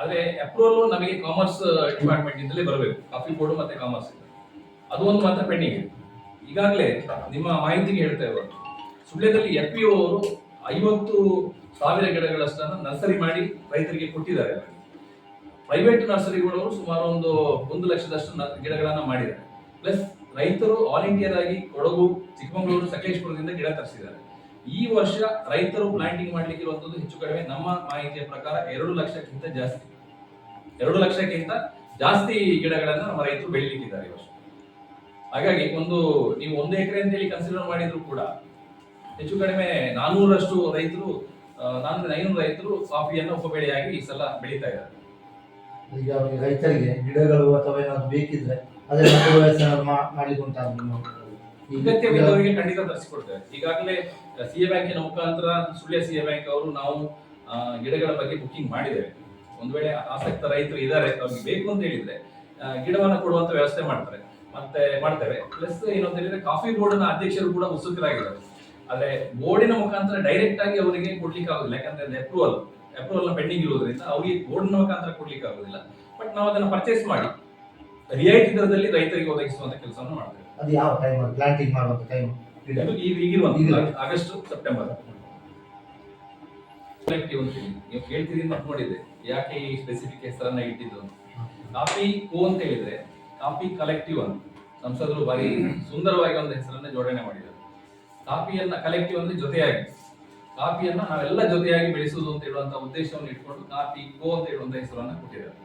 ಆದ್ರೆ ಅಪ್ರೂವಲ್ ನಮಗೆ ಕಾಮರ್ಸ್ ಡಿಪಾರ್ಟ್ಮೆಂಟ್ ಇಂದಲೇ ಬರಬೇಕು. ಕಾಫಿ ಬೋರ್ಡ್ ಮತ್ತೆ ಕಾಮರ್ಸ್ ಅದು ಒಂದು ಮಾತ್ರ ಪೆಂಡಿಂಗ್ ಇದೆ. ಈಗಾಗಲೇ ನಿಮ್ಮ ಮಾಹಿತಿಗೆ ಹೇಳ್ತಾ ಇರೋದು. ಸುಳ್ಯದಲ್ಲಿ ಎಫ್ ಪಿ ಅವರು ಐವತ್ತು ಸಾವಿರ ಗಿಡಗಳಷ್ಟನ್ನು ನರ್ಸರಿ ಮಾಡಿ ರೈತರಿಗೆ ಕೊಟ್ಟಿದ್ದಾರೆ. ಪ್ರೈವೇಟ್ ನರ್ಸರಿಗಳು ಸುಮಾರು ಒಂದು ಒಂದು ಲಕ್ಷದಷ್ಟು ಗಿಡಗಳನ್ನು ಮಾಡಿದ್ದಾರೆ. ಪ್ಲಸ್ ರೈತರು ಇಂಡಿಯಾ ಆಗಿ ಕೊಡಗು, ಚಿಕ್ಕಮಗಳೂರು, ಸಕಲೇಶ್ಪುರದಿಂದ ಗಿಡ ತರಿಸಿದ್ದಾರೆ. ಈ ವರ್ಷ ರೈತರು ಪ್ಲಾಂಟಿಂಗ್ ಮಾಡ್ಲಿಕ್ಕೆ ಇರುವಂತದ್ದು ಹೆಚ್ಚು ಕಡಿಮೆ ನಮ್ಮ ಮಾಹಿತಿಯ ಪ್ರಕಾರ ಎರಡು ಲಕ್ಷಕ್ಕಿಂತ ಜಾಸ್ತಿ. ಎರಡು ಲಕ್ಷಕ್ಕಿಂತ ಜಾಸ್ತಿ ಗಿಡಗಳನ್ನು ನಮ್ಮ ರೈತರು ಬೆಳಿಲಿಕ್ಕಿದ್ದಾರೆ ಈ ವರ್ಷ. ಹಾಗಾಗಿ ಒಂದು ನೀವು ಒಂದು ಎಕರೆ ಅಂತೇಳಿ ಕನ್ಸಿಡರ್ ಮಾಡಿದ್ರು ಕೂಡ ಹೆಚ್ಚು ಕಡಿಮೆ ನಾನ್ನೂರಷ್ಟು ರೈತರು ನಾನ್ನೂರ ಐನೂರು ರೈತರು ಕಾಫಿಯನ್ನು ಉಪಬೆಳೆಯಾಗಿ ಈ ಸಲ ಬೆಳೀತಾ ಇದ್ದಾರೆ. ಈಗ ರೈತರಿಗೆ ಗಿಡಗಳು ಅಥವಾ ಏನಾದ್ರು ಬೇಕಿದ್ರೆ ಮಾಡ್ಲಿಕ್ಕೆ ಉಂಟಾ ಅಗತ್ಯವಿದ್ದವರಿಗೆ ಖಂಡಿತ ತರಿಸಿಕೊಡ್ತೇವೆ. ಈಗಾಗಲೇ ಸಿ ಎ ಬ್ಯಾಂಕಿನ ಮುಖಾಂತರ ಸುಳ್ಯ ಸಿ ಎ ಬ್ಯಾಂಕ್ ಅವರು ನಾವು ಗಿಡಗಳ ಬಗ್ಗೆ ಬುಕ್ಕಿಂಗ್ ಮಾಡಿದ್ದೇವೆ. ಒಂದು ವೇಳೆ ಆಸಕ್ತ ರೈತರು ಇದ್ದಾರೆ ಅವ್ರಿಗೆ ಬೇಕು ಅಂತ ಹೇಳಿದ್ರೆ ಗಿಡವನ್ನ ಕೊಡುವಂತ ವ್ಯವಸ್ಥೆ ಮಾಡ್ತಾರೆ. ಮತ್ತೆ ಮಾಡ್ತೇವೆ. ಪ್ಲಸ್ ಏನಂತೇಳಿದ್ರೆ ಕಾಫಿ ಬೋರ್ಡ್ನ ಅಧ್ಯಕ್ಷರು ಕೂಡ ಉತ್ಸುಕರಾಗಿದ್ದಾರೆ ಆದ್ರೆ ಬೋರ್ಡಿನ ಮುಖಾಂತರ ಡೈರೆಕ್ಟ್ ಆಗಿ ಅವರಿಗೆ ಕೊಡ್ಲಿಕ್ಕೆ ಆಗುದಿಲ್ಲ. ಯಾಕಂದ್ರೆ ಅಪ್ರೂವಲ್ ಅಪ್ರೂವಲ್ನ ಪೆಂಡಿಂಗ್ ಇರುವುದರಿಂದ ಅವರಿಗೆ ಬೋರ್ಡ್ನ ಮುಖಾಂತರ ಕೊಡ್ಲಿಕ್ಕೆ ಆಗುದಿಲ್ಲ. ಬಟ್ ನಾವು ಅದನ್ನ ಪರ್ಚೇಸ್ ಮಾಡಿ ರಿಯಾಯಿತಿ ದರದಲ್ಲಿ ರೈತರಿಗೆ ಒದಗಿಸುವಂತ ಕೆಲಸವನ್ನು ಮಾಡ್ತೇವೆ. ಅದು ಯಾವ ಟೈಮ್ ಪ್ಲಾಂಟಿಂಗ್ ಮಾಡುವಂತ ಟೈಮ್ ಈಗಿರುವಂತ ಆಗಸ್ಟ್ ಸೆಪ್ಟೆಂಬರ್ ನೀವು ನೋಡಿದೆ ಯಾಕೆ ಈ ಸ್ಪೆಸಿಫಿಕ್ ಹೆಸರನ್ನ ಇಟ್ಟಿದ್ದು ಕಾಫಿ ಕೋ ಅಂತ ಹೇಳಿದ್ರೆ ಕಾಫಿ ಕಲೆಕ್ಟಿವ್ ಅಂತ. ಸಂಸದರು ಬಾರಿ ಸುಂದರವಾಗಿ ಒಂದು ಹೆಸರನ್ನ ಜೋಡಣೆ ಮಾಡಿದ್ದಾರೆ. ಕಾಫಿಯನ್ನ ಕಲೆಕ್ಟಿವ್ ಅಂದ್ರೆ ಜೊತೆಯಾಗಿ. ಕಾಫಿಯನ್ನ ನಾವೆಲ್ಲ ಜೊತೆಯಾಗಿ ಬೆಳೆಸುವುದು ಅಂತ ಹೇಳುವಂತ ಉದ್ದೇಶವನ್ನು ಇಟ್ಕೊಂಡು ಕಾಫಿ ಕೋ ಅಂತ ಹೇಳುವಂತ ಹೆಸರನ್ನ ಕೊಟ್ಟಿದ್ದಾರೆ.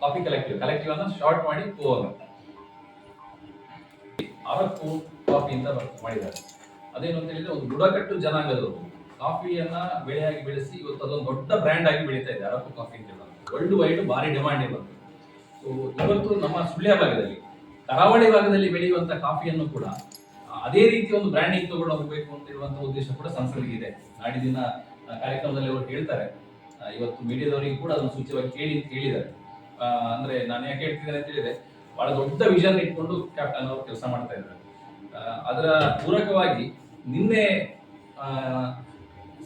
Coffee collective. ಕಲೆಕ್ಟಿವ್ ಅನ್ನ ಶಾರ್ಟ್ ಮಾಡಿ ಕೋ ಅಂತ. ಅರಕು ಕಾಫಿ ಅಂತ ಮಾಡಿದ್ದಾರೆ. ಅದೇನು ಅಂತ ಹೇಳಿದ್ರೆ ಒಂದು ಬುಡಕಟ್ಟು ಜನಾಂಗದವರು. ಕಾಫಿಯನ್ನ ಬೆಳೆಯಾಗಿ ಬೆಳೆಸಿ ಇವತ್ತು ಅದೊಂದು ದೊಡ್ಡ ಬ್ರ್ಯಾಂಡ್ ಆಗಿ ಬೆಳೀತಾ ಇದೆ ಅರಕು ಕಾಫಿ ಅಂತ ವರ್ಲ್ಡ್ ವೈಡ್ ಭಾರಿ ಡಿಮ್ಯಾಂಡ್ ಸೊ ಇವತ್ತು ನಮ್ಮ ಸುಳ್ಯ ಭಾಗದಲ್ಲಿ ಕರಾವಳಿ ಭಾಗದಲ್ಲಿ ಬೆಳೆಯುವಂಥ ಕಾಫಿಯನ್ನು ಕೂಡ ಅದೇ ರೀತಿ ಒಂದು ಬ್ರ್ಯಾಂಡಿಂಗ್ ತಗೊಂಡು ಹೋಗಬೇಕು ಅಂತ ಇರುವಂಥ ಉದ್ದೇಶ ಕೂಡ ಸಂಸದಿಗೆ ಇದೆ. ನಾಡಿದಿನ ಆ, ಕಾರ್ಯಕ್ರಮದಲ್ಲಿ ಅವರು ಹೇಳ್ತಾರೆ. ಇವತ್ತು ಮೀಡಿಯಾದವರಿಗೆ ಕೂಡ ಅದನ್ನು ಸೂಚ್ಯವಾಗಿ ಕೇಳಿ ಅಂತ ಅಂದ್ರೆ ನಾನು ಯಾಕೆ ಹೇಳ್ತಿದ್ದೇನೆ ಅಂತ ಹೇಳಿದ್ರೆ ಬಹಳ ದೊಡ್ಡ ವಿಷನ್ ಇಟ್ಕೊಂಡು ಕ್ಯಾಪ್ಟನ್ ಅವರು ಕೆಲಸ ಮಾಡ್ತಾ ಇದ್ದಾರೆ. ಅದರ ಪೂರಕವಾಗಿ ನಿನ್ನೆ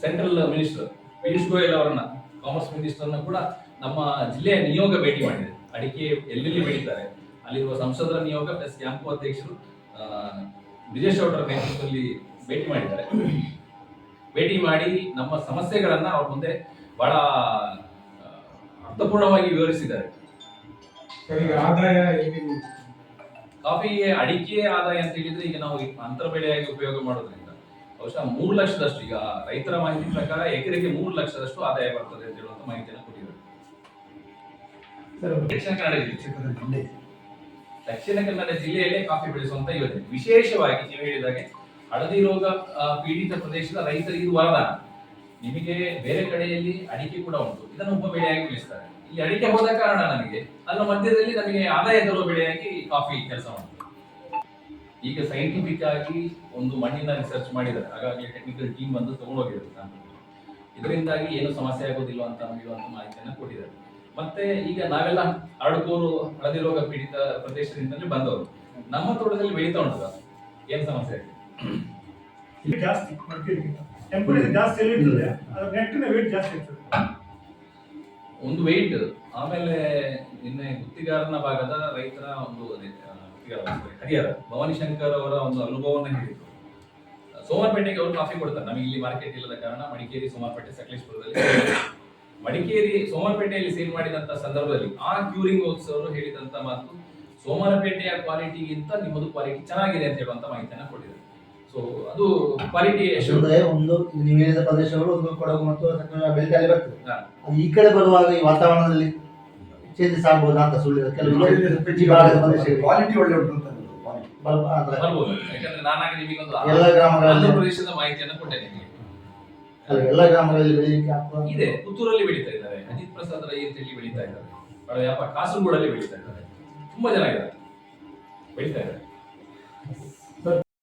ಸೆಂಟ್ರಲ್ ಮಿನಿಸ್ಟರ್ ಪಿಯೂಷ್ ಗೋಯಲ್ ಅವರನ್ನ ಕಾಮರ್ಸ್ ಮಿನಿಸ್ಟರ್ನ ಕೂಡ ನಮ್ಮ ಜಿಲ್ಲೆಯ ನಿಯೋಗ ಭೇಟಿ ಮಾಡಿದೆ. ಅಡಿಕೆ ಎಲ್ಲೆಲ್ಲಿ ಬೆಳೀತಾರೆ? ಅಲ್ಲಿರುವ ಸಂಸದರ ನಿಯೋಗ ಪ್ಲಸ್ ಕ್ಯಾಂಪು ಅಧ್ಯಕ್ಷರು ಬ್ರಿಜೇಶ್ ಅವರ ನೇತೃತ್ವದಲ್ಲಿ ಭೇಟಿ ಮಾಡಿದ್ದಾರೆ. ಭೇಟಿ ಮಾಡಿ ನಮ್ಮ ಸಮಸ್ಯೆಗಳನ್ನ ಅವ್ರ ಮುಂದೆ ಬಹಳ ಅರ್ಥಪೂರ್ಣವಾಗಿ ವಿವರಿಸಿದ್ದಾರೆ. ಆದಾಯ ಕಾಫಿಗೆ ಅಡಿಕೆ ಆದಾಯ ಅಂತ ಹೇಳಿದ್ರೆ ಈಗ ನಾವು ಅಂತರ ಬೆಳೆಯಾಗಿ ಉಪಯೋಗ ಮಾಡೋದ್ರಿಂದ ಬಹುಶಃ ಮೂರು ಲಕ್ಷದಷ್ಟು ಈಗ ರೈತರ ಮಾಹಿತಿ ಪ್ರಕಾರ ಎಕರೆಗೆ ಮೂರು ಲಕ್ಷದಷ್ಟು ಆದಾಯ ಬರ್ತದೆ ಅಂತ ಹೇಳುವಂತ ಮಾಹಿತಿಯನ್ನು ದಕ್ಷಿಣ ಕನ್ನಡ ಜಿಲ್ಲೆ ದಕ್ಷಿಣ ಕನ್ನಡ ಜಿಲ್ಲೆಯಲ್ಲೇ ಕಾಫಿ ಬೆಳೆಸುವಂತ ಯೋಜನೆ. ವಿಶೇಷವಾಗಿ ನೀವು ಹೇಳಿದಾಗೆ ಹಳದಿ ರೋಗ ಪೀಡಿತ ಪ್ರದೇಶದ ರೈತರಿಗೆ ಇದು ವರದಾನ. ನಿಮಗೆ ಬೇರೆ ಕಡೆಯಲ್ಲಿ ಅಡಿಕೆ ಕೂಡ ಉಂಟು. ಇದನ್ನು ಉಪ ಬೆಳೆಯಾಗಿ ಬೆಳೆಸ್ತಾರೆ ಇಲ್ಲಿ ಅಡಿಕೆ ಹೋದ ಕಾರಣ ನನಗೆ ಅದರ ಮಧ್ಯದಲ್ಲಿ ನಮಗೆ ಆದಾಯ ತರುವ ಬೆಳೆಯಾಗಿ ಕಾಫಿ ಕೆಲಸ ಮಾಡ್ತದೆ ಈಗ ಸೈಂಟಿಫಿಕ್ ಆಗಿ ಒಂದು ಮಣ್ಣಿನ ರಿಸರ್ಚ್ ಮಾಡಿದ್ದಾರೆ. ಹಾಗಾಗಿ ಟೆಕ್ನಿಕಲ್ ಟೀಮ್ ಬಂದು ತಗೊಂಡೋಗಿದ್ದಾರೆ. ಇದರಿಂದಾಗಿ ಏನು ಸಮಸ್ಯೆ ಆಗೋದಿಲ್ಲ ಅಂತ ಹೇಳುವಂತ ಮಾಹಿತಿಯನ್ನು ಕೊಟ್ಟಿದ್ದಾರೆ. ಮತ್ತೆ ಈಗ ನಾವೆಲ್ಲ ಅಡಕೂರು ಹಳದಿ ರೋಗ ಪೀಡಿತ ಪ್ರದೇಶದಿಂದಲೇ ಬಂದವರು. ನಮ್ಮ ತೋಟದಲ್ಲಿ ಬೆಳೀತಾ ಉಂಟು ಏನ್ ಸಮಸ್ಯೆ ಇಲ್ಲಿ ಜಾಸ್ತಿ ಟೆಂಪರೇಚರ್ ಜಾಸ್ತಿ ಎಲ್ಲಿ ಇರ್ತದೆ. ಅದ್ರ ನೆಟ್ಟಿನ ವೇಟ್ ಜಾಸ್ತಿ ಇರ್ತದೆ. ಒಂದು ವೆಯ್ಟ್ ಆಮೇಲೆ ನಿನ್ನೆ ಗುತ್ತಿಗಾರನ ಭಾಗದ ರೈತರ ಒಂದು ಗುತ್ತಿಗಾರ ಹರಿಹರ ಭವಾನಿ ಶಂಕರ್ ಅವರ ಒಂದು ಅನುಭವವನ್ನು ಹೇಳಿದ್ರು. ಸೋಮಾರ್ಪೇಟೆಗೆ ಅವರು ಕಾಫಿ ಕೊಡ್ತಾರೆ. ನಮಗೆ ಇಲ್ಲಿ ಮಾರ್ಕೆಟ್ ಇಲ್ಲದ ಕಾರಣ ಮಡಿಕೇರಿ ಸೋಮಾರ್ಪೇಟೆ ಸಕಲೇಶ್ಪುರದಲ್ಲಿ. ಮಡಿಕೇರಿ ಸೋಮವಾರಪೇಟೆಯಲ್ಲಿ ಸೇಲ್ ಮಾಡಿದಂತ ಸಂದರ್ಭದಲ್ಲಿ ಆ ಕ್ಯೂರಿಂಗ್ ಹೌಸ್ ಅವರು ಹೇಳಿದಂತ ಮಾತು ಸೋಮವಾರಪೇಟೆಯ ಕ್ವಾಲಿಟಿಗಿಂತ ನಿಮ್ಮದು ಕ್ವಾಲಿಟಿ ಚೆನ್ನಾಗಿದೆ ಅಂತ ಹೇಳುವಂತ ಮಾಹಿತಿಯನ್ನು ಕೊಟ್ಟಿದ್ದಾರೆ. ಸೊ ಅದು ಕ್ವಾಲಿಟಿ ಅಂದ್ರೆ ಒಂದು ನೀವು ಹೇಳಿದ ಪ್ರದೇಶಗಳು ಒಂದು ಕೊಡಗು ಮತ್ತು ಬೆಳ್ತಲ್ಲಿ ಬರ್ತದೆ. ಅದು ಈ ಕಡೆ ಬರುವಾಗ ಈ ವಾತಾವರಣದಲ್ಲಿ ಚೇಂಜಸ್ ಆಗ್ಬೋದಾ ಅಂತ ಸುಳ್ಳಿದ. ಕೆಲವು ಕ್ವಾಲಿಟಿ ಒಳ್ಳೆ ಉಂಟು ಅಂತ. ಬರ್ಬೋದು ಯಾಕಂದ್ರೆ ನಾನಾಗಿ ನಿಮಗೆ ಎಲ್ಲ ಆಂಧ್ರ ಗ್ರಾಮಗಳಲ್ಲಿ ಪ್ರದೇಶದ ಮಾಹಿತಿಯನ್ನು ಕೊಟ್ಟೆ ನಿಮಗೆ. ಅಲ್ಲ, ಎಲ್ಲ ಗ್ರಾಮಗಳಲ್ಲಿ ಬೆಳೆಯಲಿಕ್ಕೆ ಇದೆ. ಪುತ್ತೂರಲ್ಲಿ ಬೆಳೀತಾ ಇದ್ದಾರೆ. ಅಜಿತ್ ಪ್ರಸಾದ್ ರೈ ಅಂತ ಹೇಳಿ ಬೆಳೀತಾ ಇದ್ದಾರೆ. ಕಾಸರಗೋಡಲ್ಲಿ ಬೆಳೀತಾ ಇದ್ದಾರೆ. ತುಂಬಾ ಜನ ಇದ್ದಾರೆ. ಬೆಳೀತಾ ಇದ್ದಾರೆ.